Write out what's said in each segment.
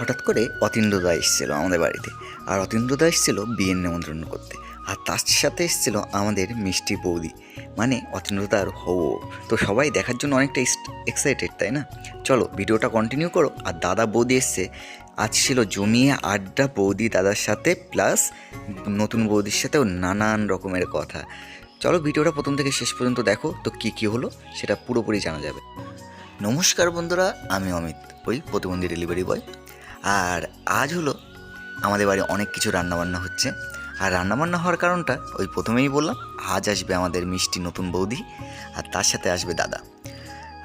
হঠাৎ করে অতীন্দ্রদা এসেছিল আমাদের বাড়িতে। আর অতীন্দ্রদা এসেছিল বিয়ের নিমন্ত্রণ করতে। আর তার সাথে এসেছিল আমাদের মিষ্টি বৌদি। মানে অতীন্দ্রদার হও তো সবাই দেখার জন্য অনেকটা এক্সাইটেড তাই না? চলো ভিডিওটা কন্টিনিউ করো। আর দাদা বৌদি এসছে। আজ ছিল জমিয়ে আড্ডা বৌদি দাদার সাথে প্লাস নতুন বৌদির সাথেও নানান রকমের কথা। চলো ভিডিওটা প্রথম থেকে শেষ পর্যন্ত দেখো তো কী কী হলো, সেটা পুরোপুরি জানা যাবে। নমস্কার বন্ধুরা, আমি অমিত, ওই প্রতিবন্ধী ডেলিভারি বয় আর আজ হলো আমাদের বাড়ি অনেক কিছু রান্নাবান্না হচ্ছে। আর রান্নাবান্না হওয়ার কারণটা ওই প্রথমেই বললাম, আজ আসবে আমাদের মিষ্টি নতুন বৌদি, আর তার সাথে আসবে দাদা।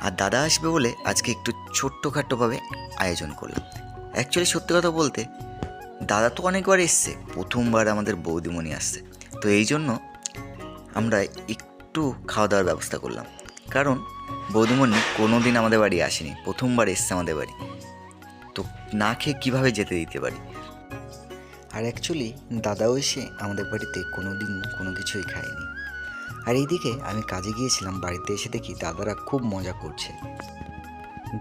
আর দাদা আসবে বলে আজকে একটু ছোট্টখাট্টোভাবে আয়োজন করলাম। অ্যাকচুয়ালি সত্যি কথা বলতে, দাদা তো অনেকবার এসছে, প্রথমবার আমাদের বৌদিমণি আসছে। তো এই জন্য আমরা একটু খাওয়া দাওয়ার ব্যবস্থা করলাম। কারণ বৌদিমণি কোনো দিন আমাদের বাড়ি আসেনি, প্রথমবার এসছে আমাদের বাড়ি। না খেয়ে কীভাবে যেতে দিতে পারি? আর অ্যাকচুয়ালি দাদাও এসে আমাদের বাড়িতে কোনো দিন কোনো কিছুই খায়নি। আর এইদিকে আমি কাজে গিয়েছিলাম বাড়িতে এসে দেখি দাদারা খুব মজা করছে।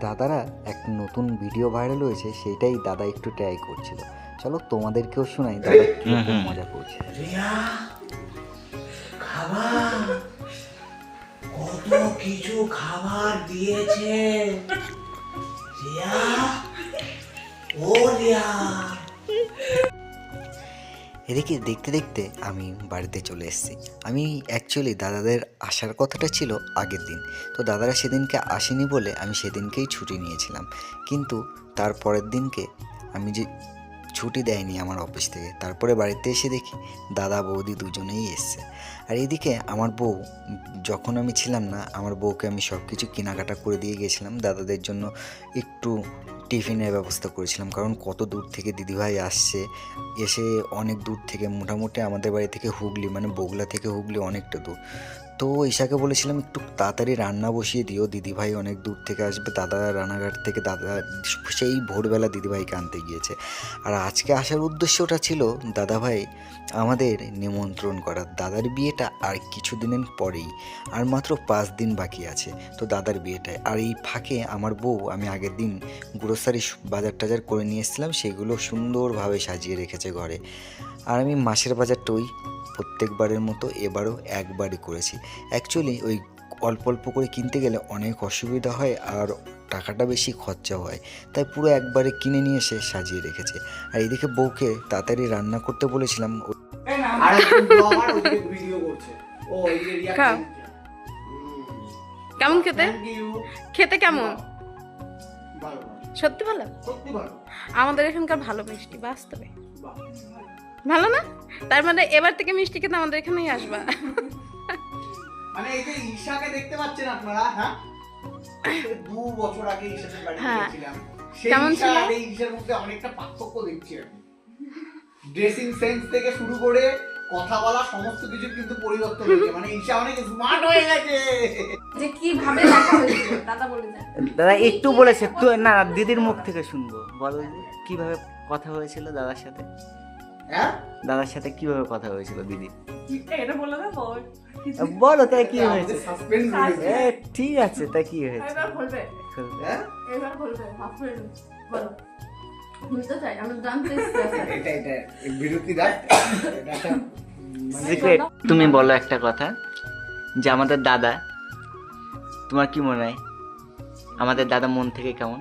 দাদারা এক নতুন ভিডিও ভাইরাল হয়েছে সেটাই দাদা একটু ট্রাই করছিল। চলো তোমাদেরকেও শোনাই দাদা কীরকম মজা করছে। রিয়া খাবার? কত কিছু খাবার দিয়েছে। রিয়া? এদিকে দেখতে দেখতে আমি বাড়িতে চলে এসেছি। আমি অ্যাকচুয়ালি দাদাদের আসার কথাটা ছিল আগের দিন। তো দাদারা সেদিনকে আসেনি বলে আমি সেদিনকেই ছুটি নিয়েছিলাম। কিন্তু তার পরের দিনকে আমি যে ছুটি দেয়নি আমার অফিস থেকে, তারপরে বাড়িতে এসে দেখি দাদা, বৌদি দুজনেই এসছে। আর এদিকে আমার বউ, যখন আমি ছিলাম না, আমার বউকে আমি সব কিছু কেনাকাটা করে দিয়ে গেছিলাম। দাদাদের জন্য একটু টিফিনের ব্যবস্থা করেছিলাম, কারণ কত দূর থেকে দিদিভাই আসছে, এসে অনেক দূর থেকে, মোটামুটি আমাদের বাড়ি থেকে হুগলি মানে বগলা থেকে হুগলি অনেকটা দূর। তো ঈশাকে বলেছিলাম, একটু তাড়াতাড়ি রান্না বসিয়ে দিও, দিদিভাই অনেক দূর থেকে আসবে, দাদা রানাঘাট থেকে দাদা, সেই ভোরবেলা দিদিভাইকে আনতে গিয়েছে। আর আজকে আসার উদ্দেশ্যটা ছিল, দাদাভাই, আমাদের নিমন্ত্রণ করার দাদার বিয়েটা আর কিছুদিনের পরেই, আর মাত্র পাঁচ দিন বাকি আছে, তো দাদার বিয়েটায়। আর এই ফাঁকে আমার বউ, আমি আগের দিন গ্রোসারি বাজার টাজার করে নিয়ে এসেছিলাম, সেগুলো সুন্দরভাবে সাজিয়ে রেখেছে ঘরে। আর আমি মাসের বাজারটা ওই প্রত্যেকবারের মতো এবারও একবারই করেছি। অ্যাকচুয়ালি ওই অল্প অল্প করে কিনতে গেলে অনেক অসুবিধা হয় আর টাকাটা বেশি খরচা হয়। তাই পুরো একবারে কিনে নিয়ে এসে সাজিয়ে রেখেছে। আর এদিকে বউকে তাড়াতাড়ি রান্না করতে বলেছিলাম। কেমন খেতে? খেতে কেমন। সত্যি ভালো? আমাদের এখানকার ভালো মিষ্টি বাস্তবে। ভালো না? তার মানে এবার থেকে মিষ্টি খেতে আমাদের এখানেই আসবা। মানে এই যে ঈশাকে দেখতে পাচ্ছেন আপনারা হ্যাঁ? দু বছর আগে ঈশাদের বাড়ি হ্যাঁ। গিয়েছিলাম। কেমন ছিল? এই ঈশার মধ্যে অনেকটা পার্থক্য দেখছি আমি ড্রেসিং সেন্স থেকে শুরু করে কথা বলা সমস্ত কিছু কিন্তু পরিবর্তন হয়েছে। মানে ঈশা অনেক স্মার্ট হয়ে গেছে। যে কীভাবে দেখা হয়েছিল দাদা বলে দেন। দাদা একটু বলেছে তুই না না, দিদির মুখ থেকে শুনব। বলো কীভাবে কথা হয়েছিল দাদার সাথে? হ্যাঁ? দাদার সাথে কীভাবে কথা হয়েছিল দিদি? এটা বলে তাই কি হয়েছে? ঠিক আছে তাই কি হয়েছে? এবার বলবে। হ্যাঁ? এবার বলবে। বলো। মানে সিক্রেট তুমি বলো একটা কথা যে আমাদের দাদা তোমার কি মনে হয়? আমাদের দাদা মন থেকে কেমন?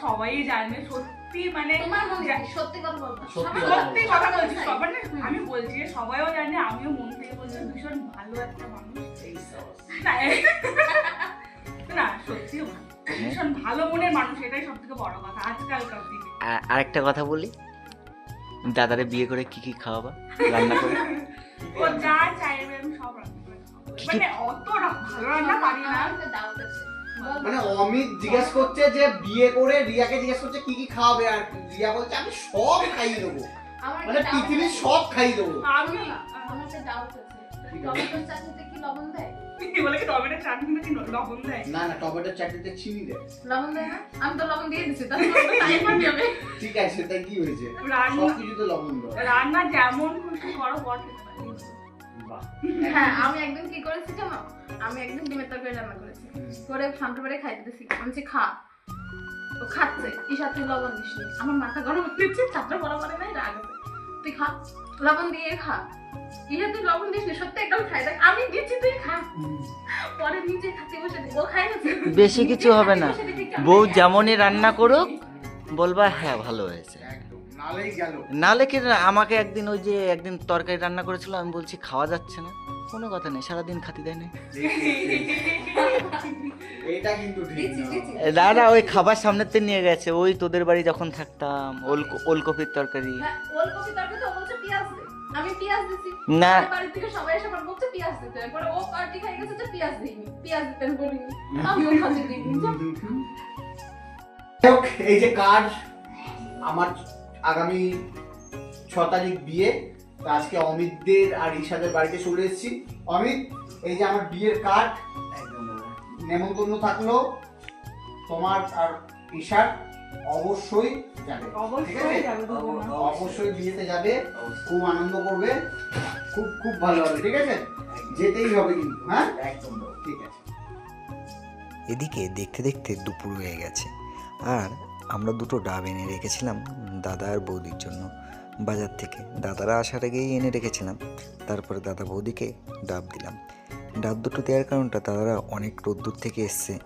সবাই জানে সত্যি। মানে তোমার মনে সত্যি কথা বলব সত্যি সত্যি কথা বলছি সবার না আমি বলছি সবাইও জানে আমিও মন থেকে বলছি ভীষণ ভালো একটা মানুষ। না সত্যিও ভালো। ভীষণ ভালো মনের মানুষ এটাই সব থেকে বড় কথা আজকালকার দিনে। আর আরেকটা কথা বলি? দাদারে বিয়ে করে কি কি খাওয়াবা? রান্না করে? ও যা চাইবে আমি সব রান্না করে খাওয়াবো। মানে অত ভালো রান্না পারি না। মানে অমিত জিজ্ঞেস করছে যে বিয়ে করে রিয়াকে জিজ্ঞেস করছে কি কি খাওয়াবে আর রিয়া বলছে আমি সব খাইয়ে দেবো। মানে পৃথিবীর সব খাইয়ে দেবো। আমি আমার একটা ডাউট আছে। টমেটোর চাটনিতে কি লবণ দেয়? কি বলে কি টমেটো চাটনি নাকি লবণ দেয়? না না টমেটোর চাটনিতে চিনি দেয়। লবণ দেয় না? আমি তো লবণ দিয়ে দিছি তাহলে টাইম পাবি হবে ঠিক আছে সেটা কি হয়েছে? রান্না সব লবণ রান্না যেমন খুশি করো বাহ হ্যাঁ আমি একদিন কি করেছি জানো? আমি একদিন ডিমের তরকারি রান্না করেছি। করে ফান্টু করে খাইতে দিছি আমি খা। ও খাচ্ছে। ঈশা তুই লবণ দিস নি। আমার মাথা গরম হচ্ছে চাপটা বড় বড় নাই রাগ তুই খা লবণ দিয়ে খা। ঈশা তুই লবণ দিস নি সত্যি একদম খাই দেখ। আমি দিচ্ছি তুই খা। পরে নিজে খাতে বসে ও খাই না বেশি কিছু হবে না। বউ যেমনই রান্না করুক বলবা হ্যাঁ ভালো হয়েছে। নাহলে কি না, আমাকে একদিন ওই যে একদিন তরকারি রান্না করেছিল আমি বলছি খাওয়া যাচ্ছে না। কোনো কথা নেই সারাদিন খাতি দেয় না এটা কিন্তু ঠিক দিচ্ছি না। না না ওই খাবার সামনেতে নিয়ে গেছে ওই তোদের বাড়ি যখন থাকতাম ওল ওলকপির তরকারি। ওলকপি তরকারি তো ও বলছে পেঁয়াজ দে। আমি পেঁয়াজ দিছি। না। এই যে কার্ড আমার আগামী ছ তারিখ বিয়ে। তো আজকে অমিতদের আর ঈশাদের বাড়িতে চলে এসেছি। অমিত এই যে আমার বিয়ের কার্ড নেমন্তন্ন থাকল তোমার আর ঈশার অবশ্যই যাবে। অবশ্যই আছে? যাবে দুজনে। অবশ্যই। বিয়েতে যাবে খুব আনন্দ করবে খুব খুব ভালো হবে ঠিক আছে? যেতেই হবে কিন্তু হ্যাঁ? একদম। ঠিক আছে। এদিকে দেখতে দেখতে দুপুর হয়ে গেছে। আর আমরা দুটো ডাব এনে রেখেছিলাম দাদা আর বৌদির জন্য। বাজার থেকে দাদারা আসার আগেই এনে রেখেছিলাম। তারপরে দাদা বৌদিকে ডাব দিলাম। ডাব দুটো দেওয়ার কারণটা দাদারা অনেক রোদ্দুর থেকে এসছে।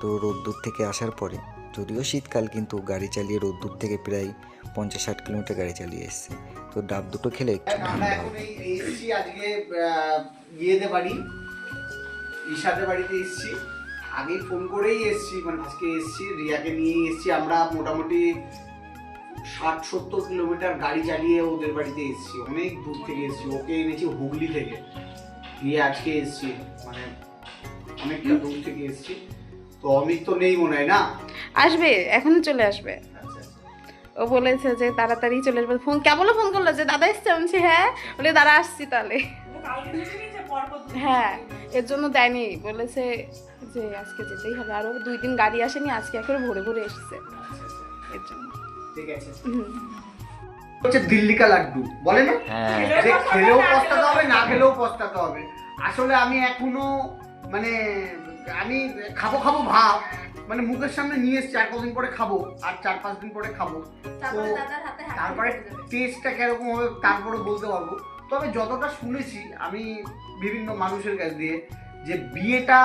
তো রোদ্দুর থেকে আসার পরে যদিও শীতকাল কিন্তু গাড়ি চালিয়ে রোদ্দুর থেকে প্রায় পঞ্চাশ ষাট কিলোমিটার গাড়ি চালিয়ে এসছে। তো ডাব দুটো খেলে একটু ঠান্ডা হবে। আজকে বাড়ি ঈশাদের বাড়িতে এসেছি। আগে ফোন করেই এসেছি মানে আজকে এসেছি রিয়াকে নিয়ে এসেছি। আমরা মোটামুটি ষাট সত্তর কিলোমিটার গাড়ি চালিয়ে ওদের বাড়িতে এসেছি। অনেক দূর থেকে এসেছি। ওকে এনেছি হুগলি থেকে। গিয়ে আজকে এসেছি। মানে অনেকটা দূর থেকে এসেছি। তো অমিত তো নেই মনে হয় না? আসবে এখনই চলে আসবে। আচ্ছা ও বলেছে যে তাড়াতাড়ি চলে আসবে। ফোন কেবল ফোন করল? যে দাদা এসছে? আমি বলছি, হ্যাঁ। বলে দাদা আসছি তাহলে। হ্যাঁ এর জন্য দেয়নি। বলেছে যে আজকে যেতেই হবে। আরও দুই দিন গাড়ি আসেনি আজকে একেবারে ভোরে ভোরে এসছে। এর জন্য। ঠিক আছে। হুম। হচ্ছে দিল্লি লাড্ডু বলে না? হ্যাঁ। যে খেলেও পস্তাতে হবে। না খেলেও পস্তাতে হবে। আসলে আমি এখনও মানে আমি খাব খাব ভাব মানে মুখের সামনে নিয়ে এসছি আর কদিন পরে খাব আর চার পাঁচ দিন পরে খাব। তারপরে তো দাদার হাতে হাত তারপরে টেস্টটা কীরকম হবে তারপরে বলতে পারব। তবে যতটা শুনেছি আমি বিভিন্ন মানুষের কাছ দিয়ে যে বিয়েটা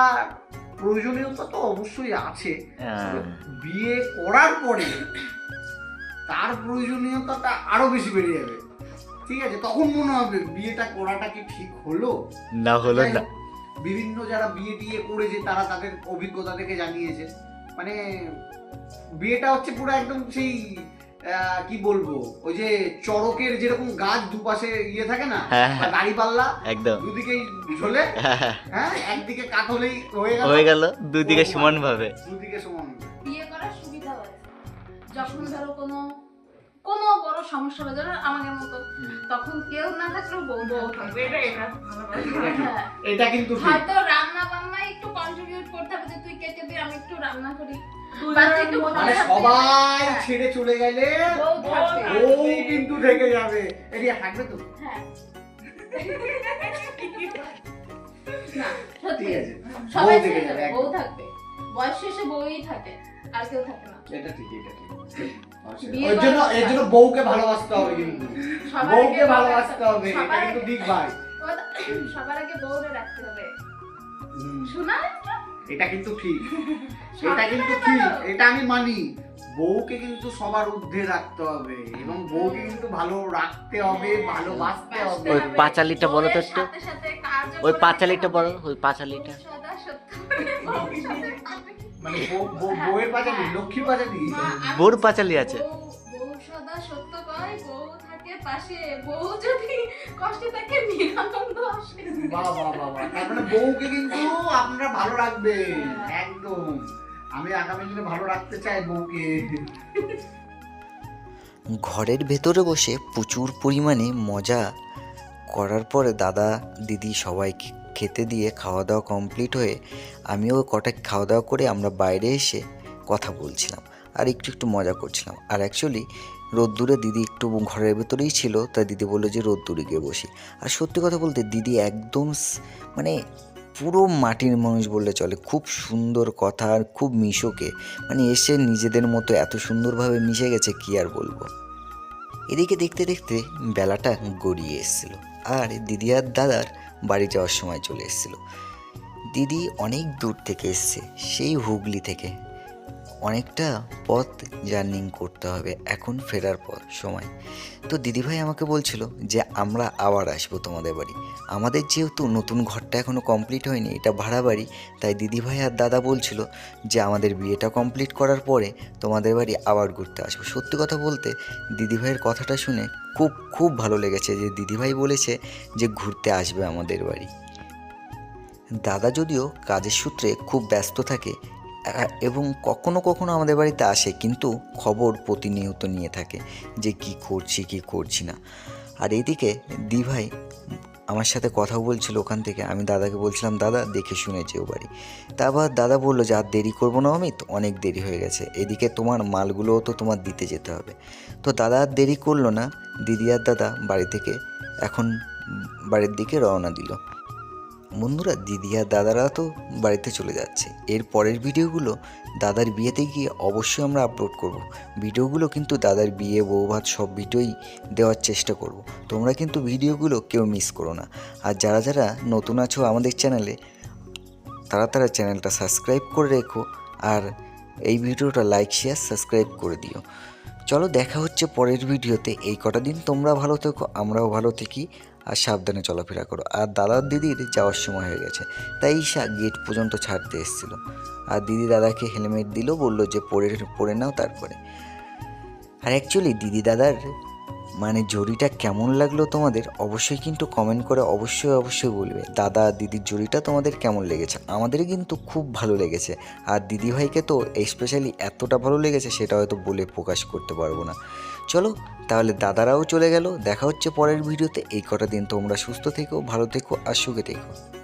প্রয়োজনীয়তা তো অবশ্যই আছে। হ্যাঁ। বিয়ে করার পরে তার প্রয়োজনীয়তাটা আরও বেশি বেড়ে যাবে। ঠিক আছে? তখন মনে হবে বিয়েটা করাটা কি ঠিক হলো? না হলো না। বিভিন্ন যারা বিয়ে টিয়ে করেছে তারা তাদের অভিজ্ঞতা থেকে জানিয়েছে। মানে বিয়েটা হচ্ছে পুরো একদম সেই কি বলব? ওই যে চড়কের যেরকম গাছ দুপাশে ইয়ে থাকে না হ্যাঁ, হ্যাঁ। পাল্লা একদম। দুদিকেই ঝোলে হ্যাঁ একদিকে কাত হলেই হয়ে গেল হয়ে গেল দুদিকে সমান ভাবে দুদিকে সমান বিয়ে করার সুবিধা আছে যখন ধরো কোনো কোনো বড় সমস্যা হবে ধরো আমাদের মতো তখন কেউ না থাকলেও বউ বউ থাকবে এটা এটা ভালো কথা। হ্যাঁ। এটা কিন্তু হয়তো রান্না কেটে দে আমি একটু রান্না করি। মানে সবাই। ছেড়ে চলে গেলে বউ থাকবে। ও কিন্তু থেকে যাবে। এরিয়া থাকবে তো? হ্যাঁ। ঠিক আছে। সবাই থেকে যাবে, যাবে, বউ থাকবে। বয়স শেষে বউই থাকে আর কেউ থাকে না। এটা ঠিক এটা ঠিক। ওর জন্য এর জন্য বউকে ভালোবাসতে হবে কিন্তু। বউকে ভালোবাসতে হবে। এটা কিন্তু ভাই। সবার আগে বউরে রাখতে হবে। শোনা? এটা কিন্তু ঠিক। এটা কিন্তু ঠিক এটা আমি মানি। বউকে কিন্তু সবার ঊর্ধ্বে রাখতে হবে এবং বউকে কিন্তু ভালো রাখতে হবে ভালোবাসতে হবে। ওই পাঁচালিটা বলো তো একটু। ওই পাঁচালিটা বলো ওই পাঁচালিটা। বউর মানে বউ- বউ- বউয়ের পাজালি লক্ষ্মীর পাজালি মা, আমি- বোর পাঁচালি আছে। সদা পাশে বউ যদি কষ্টে থাকে নিরানন্দ আসে। বাহ বাহ বাহ তার মানে বউকে কিন্তু আপনারা ভালো রাখবেন একদম। আমি আগামী দিনে ভালো রাখতে চাই বউকে। ঘরের ভেতরে বসে প্রচুর পরিমাণে মজা করার পরে দাদা দিদি সবাইকে খেতে দিয়ে খাওয়া দাওয়া কমপ্লিট হয়ে আমিও কটা খাওয়া দাওয়া করে আমরা বাইরে এসে কথা বলছিলাম। আর একটু একটু মজা করছিলাম। আর অ্যাকচুয়ালি রোদ্দুরে দিদি একটু ঘরের ভেতরেই ছিল, তাই দিদি বলল যে রোদ্দুরে গিয়ে বসি। আর সত্যি কথা বলতে দিদি একদম মানে পুরো মাটির মানুষ বললে চলে, খুব সুন্দর কথা আর খুব মিশোকে। মানে এসে নিজেদের মতো এত সুন্দরভাবে মিশে গেছে, কি আর বলব? এদিকে দেখতে দেখতে বেলাটা গড়িয়ে এসেছিল, আর দিদি আর দাদার বাড়ি যাওয়ার সময় চলে এসেছিল। দিদি অনেক দূর থেকে এসছে, সেই হুগলি থেকে। অনেকটা পথ জার্নিং করতে হবে, এখন ফেরার পর, সময়। তো দিদিভাই আমাকে বলছিল যে, আমরা আবার আসব তোমাদের বাড়ি। আমাদের যেহেতু নতুন ঘরটা এখনও কমপ্লিট হয়নি, এটা ভাড়া বাড়ি, তাই দিদিভাই আর দাদা বলছিল যে, আমাদের বিয়েটা কমপ্লিট করার পরে তোমাদের বাড়ি আবার ঘুরতে আসব। সত্যি কথা বলতে, দিদিভাইয়ের কথাটা শুনে খুব খুব ভালো লেগেছে যে, দিদিভাই বলেছে যে, ঘুরতে আসবে আমাদের বাড়ি। দাদা যদিও কাজের সূত্রে খুব ব্যস্ত থাকে এবং কখনো কখনো আমাদের বাড়িতে আসে, কিন্তু খবর প্রতিনিয়ত নিয়ে থাকে যে কি করছি কি করছি না। আর এদিকে দিভাই আমার সাথে কথা বলছিল ওখান থেকে, আমি দাদাকে বলছিলাম, দাদা, দেখে শুনে ও বাড়ি। তারপর দাদা বলল যে, আর দেরি করব না অমিত, অনেক দেরি হয়ে গেছে। এদিকে তোমার মালগুলোও তো তোমার দিতে যেতে হবে। তো দাদা আর দেরি করল না, দিদি আর দাদা বাড়ি থেকে এখন বাড়ির দিকে রওনা দিল। বন্ধুরা, দিদি আর দাদারা তো বাড়িতে চলে যাচ্ছে। এর পরের ভিডিওগুলো দাদার বিয়েতে গিয়ে অবশ্যই আমরা আপলোড করব। ভিডিওগুলো কিন্তু দাদার বিয়ে, বৌভাত সব ভিডিওই দেওয়ার চেষ্টা করব। তোমরা কিন্তু ভিডিওগুলো কেউ মিস করো না। আর যারা যারা নতুন আছো আমাদের চ্যানেলে, তারা তারা চ্যানেলটা সাবস্ক্রাইব করে রেখো আর এই ভিডিওটা লাইক শেয়ার সাবস্ক্রাইব করে দিও। চলো দেখা হচ্ছে পরের ভিডিওতে। এই কটা দিন তোমরা ভালো থেকো, আমরাও ভালো থাকি। আর সাবধানে চলাফেরা করো। আর দাদার দিদির যাওয়ার সময় হয়ে গেছে। তাই ঈশা গেট পর্যন্ত ছাড়তে এসেছিল। আর দিদি দাদাকে হেলমেট দিল, বলল যে, পরে পরে নাও তারপরে। আর অ্যাকচুয়ালি দিদি দাদার মানে জড়িটা কেমন লাগল তোমাদের, অবশ্যই কিন্তু কমেন্ট করে অবশ্যই অবশ্যই বলবে। দাদা, দিদির জড়িটা তোমাদের কেমন লেগেছে? আমাদের কিন্তু খুব ভালো লেগেছে। আর দিদিভাইকে তো স্পেশালি এতটা ভালো লেগেছে, সেটা হয়তো বলে প্রকাশ করতে পারব না। চলো, তাহলে দাদারাও চলে গেল। দেখা হচ্ছে পরের ভিডিওতে। এই কটা দিন তোমরা সুস্থ থেকো, ভালো থেকো আর সুখে থেকো।